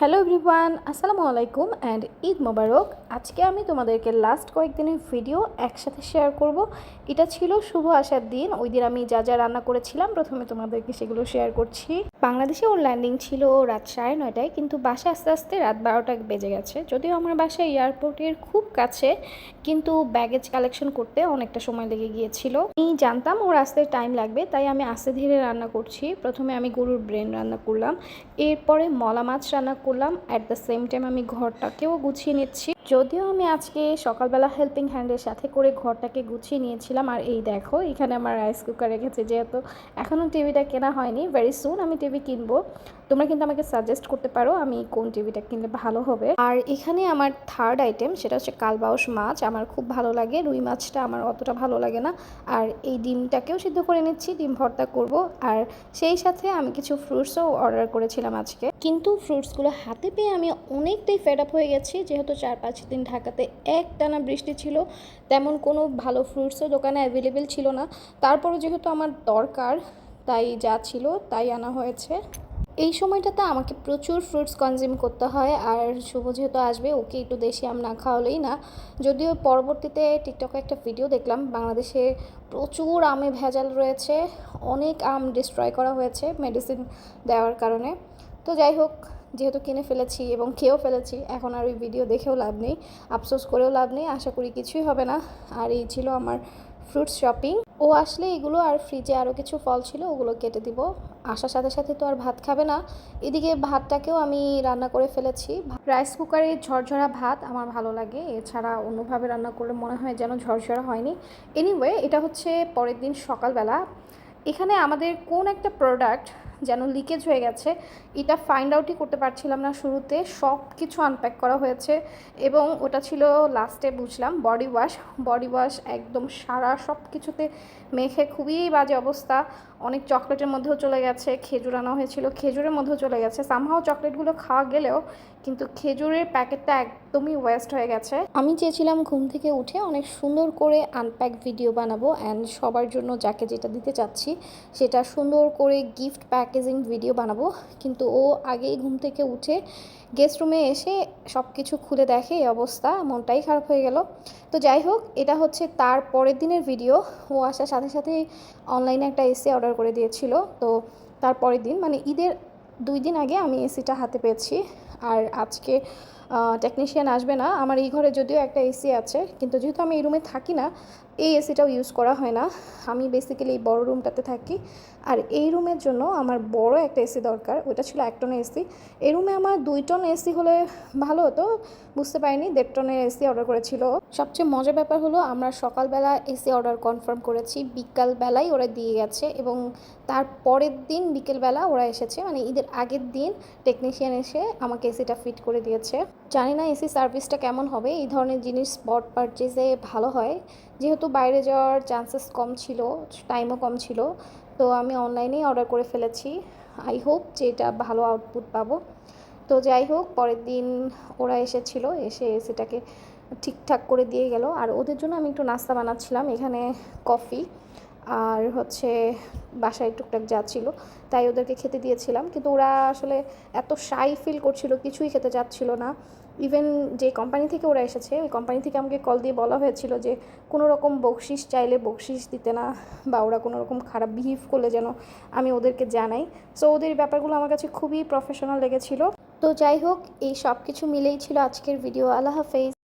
Hello everyone, আসসালামু আলাইকুম and Eid মোবারক। আজকে আমি তোমাদেরকে লাস্ট কয়েকদিনের ভিডিও একসাথে শেয়ার করব। এটা ছিল শুভ আসার দিন ওই দিন আমি যা যা রান্না করেছিলাম প্রথমে তোমাদেরকে সেগুলো শেয়ার করছি। বাংলাদেশে ওর ল্যান্ডিং ছিল রাত সাড়ে নয়টায়, কিন্তু বাসা আস্তে আস্তে রাত বারোটা বেজে গেছে। যদিও আমার বাসা এয়ারপোর্টের খুব কাছে, কিন্তু ব্যাগেজ কালেকশন করতে অনেকটা সময় লেগে গিয়েছিল। আমি জানতাম ওর আসতে টাইম লাগবে, তাই আমি আস্তে ধীরে রান্না করছি। প্রথমে আমি গরুর ব্রেন রান্না করলাম। এরপরে মলা মাছ রান্না করলাম অ্যাট দ্য সেম টাইম আমি ঘরটাকেও গুছিয়ে নিচ্ছি। যদিও আমি আজকে সকালবেলা হেল্পিং হ্যান্ডের সাথে করে ঘরটাকে গুছিয়ে নিয়েছিলাম, আর এই দেখো, এখানে আমার রাইস কুকার রেখেছে, যেহেতু এখনও টিভিটা কেনা হয়নি ভেরি সুন আমি টিভি কিনবো। তোমরা কিন্তু আমাকে সাজেস্ট করতে পারো আমি কোন টিভিটা কিনলে ভালো হবে। আর এখানে আমার থার্ড আইটেম সেটা হচ্ছে কালবাউস মাছ, আমার খুব ভালো লাগে, রুই মাছটা আমার অতটা ভালো লাগে না। আর এই ডিমটাকেও সিদ্ধ করে নিচ্ছি, ডিম ভর্তা করব, আর সেই সাথে আমি কিছু ফ্রুটসও অর্ডার করেছিলাম আজকে। কিন্তু ফ্রুটসগুলো হাতে পেয়ে আমি অনেকটাই ফেড আপ হয়ে গেছি, যেহেতু চার পাঁচ দিন ঢাকাতে এক টানা বৃষ্টি ছিল, তেমন কোনো ভালো ফ্রুটসও দোকানে অ্যাভেলেবেল ছিল না। তারপরও যেহেতু আমার দরকার, তাই যা ছিল তাই আনা হয়েছে। এই সময়টাতে আমাকে প্রচুর ফ্রুটস কনজিউম করতে হয়, আর শুভ যেহেতু আসবে, ওকে একটু দেশি আম না খাওয়ালেই না। যদিও পরবর্তীতে টিকটকে একটা ভিডিও দেখলাম, বাংলাদেশে প্রচুর আমে ভেজাল রয়েছে, অনেক আম ডিস্ট্রয় করা হয়েছে মেডিসিন দেওয়ার কারণে। তো যাই হোক যেহেতু কিনে ফেলেছি এবং খেয়েও ফেলেছি, এখন আর ওই ভিডিও দেখেও লাভ নেই। আফসোস করেও লাভ নেই, আশা করি কিছুই হবে না। আর এই ছিল আমার ফ্রুটস শপিং ও আসলে এগুলো আর ফ্রিজে আরও কিছু ফল ছিল, ওগুলো কেটে দিব। আসার সাথে সাথে তো আর ভাত খাবে না। এদিকে ভাতটাকেও আমি রান্না করে ফেলেছি। রাইস কুকারে ঝরঝরা ভাত আমার ভালো লাগে। এছাড়া অন্যভাবে রান্না করলে মনে হয় যেন ঝরঝরা হয়নি। এনিওয়ে এটা হচ্ছে পরের দিন সকালবেলা। এখানে আমাদের কোন একটা প্রোডাক্ট যেন লিকেজ হয়ে গেছে, এটা ফাইন্ড আউটই করতে পারছিলাম না শুরুতে, সব কিছু আনপ্যাক করা হয়েছে এবং ওটা ছিল লাস্টে বুঝলাম বডি ওয়াশ বডি ওয়াশ একদম সারা সব কিছুতে মেখে খুবই বাজে অবস্থা, অনেক চকলেটের মধ্যেও চলে গেছে, খেজুর আনা হয়েছিল, খেজুরের মধ্যেও চলে গেছে সামহাও চকলেটগুলো খাওয়া গেলেও কিন্তু খেজুরের প্যাকেটটা একদমই ওয়েস্ট হয়ে গেছে। আমি চেয়েছিলাম ঘুম থেকে উঠে অনেক সুন্দর করে আনপ্যাক ভিডিও বানাবো অ্যান্ড সবার জন্য যাকে যেটা দিতে চাচ্ছি, সেটা সুন্দর করে গিফট প্যাকেজিং ভিডিও বানাবো। কিন্তু ও আগেই ঘুম থেকে উঠে গেস্ট রুমে এসে সব কিছু খুলে দেখে এই অবস্থা, মনটাই খারাপ হয়ে গেল। তো যাই হোক, এটা হচ্ছে তার পরের দিনের ভিডিও ও আসার সাথে সাথে অনলাইনে একটা এসি অর্ডার করে দিয়েছিল। তো তার পরের দিন মানে ঈদের দুই দিন আগে আমি এসিটা হাতে পেয়েছি। আর আজকে টেকনিশিয়ান আসবে না। আমার এই ঘরে যদিও একটা এসি আছে, কিন্তু যেহেতু আমি এই রুমে থাকি না, এই এসিটাও ইউজ করা হয় না। আমি বেসিক্যালি এই বড় রুমটাতে থাকি। আর এই রুমের জন্য আমার বড় একটা এসি দরকার ওটা ছিল এক টনের এসি এই রুমে আমার দুই টন এসি হলে ভালো হতো, বুঝতে পারিনি, দেড় টনের এসি অর্ডার করেছিল। সবচেয়ে মজার ব্যাপার হলো, আমরা সকালবেলা এসি অর্ডার কনফার্ম করেছি, বিকালবেলাই ওরা দিয়ে গেছে এবং তার পরের দিন বিকেলবেলা ওরা এসেছে। মানে ঈদের আগের দিন টেকনিশিয়ান এসে আমাকে এসিটা ফিট করে দিয়েছে। জানি না এসি সার্ভিসটা কেমন হবে। এই ধরনের জিনিস স্পট পারচেজে ভালো হয়। যেহেতু বাইরে যাওয়ার চান্সেস কম ছিল টাইমও কম ছিল, তো আমি অনলাইনেই অর্ডার করে ফেলেছি। আই হোপ যে এটা ভালো আউটপুট পাবো। তো যাই হোক, পরের দিন ওরা এসেছিল, এসে সেটাকে ঠিকঠাক করে দিয়ে গেল। আর ওদের জন্য আমি একটু নাস্তা বানাচ্ছিলাম, এখানে কফি আর হচ্ছে বাসায় টুকটাক যা ছিল, তাই ওদেরকে খেতে দিয়েছিলাম। কিন্তু ওরা আসলে এত সাই ফিল করছিল, কিছুই খেতে চাচ্ছিল না। ইভেন যে কোম্পানি থেকে ওরা এসেছে, ওই কোম্পানি থেকে আমাকে কল দিয়ে বলা হয়েছিল যে, কোনো রকম বকশিস চাইলে বকশিস দিতে না, বা ওরা কোনো রকম খারাপ বিহেভ করলে যেন আমি ওদেরকে জানাই। সো ওদের ব্যাপারগুলো আমার কাছে খুবই প্রফেশনাল লেগেছিল। তো যাই হোক, এই সব কিছু মিলেই ছিল আজকের ভিডিও আল্লাহ হাফেজ।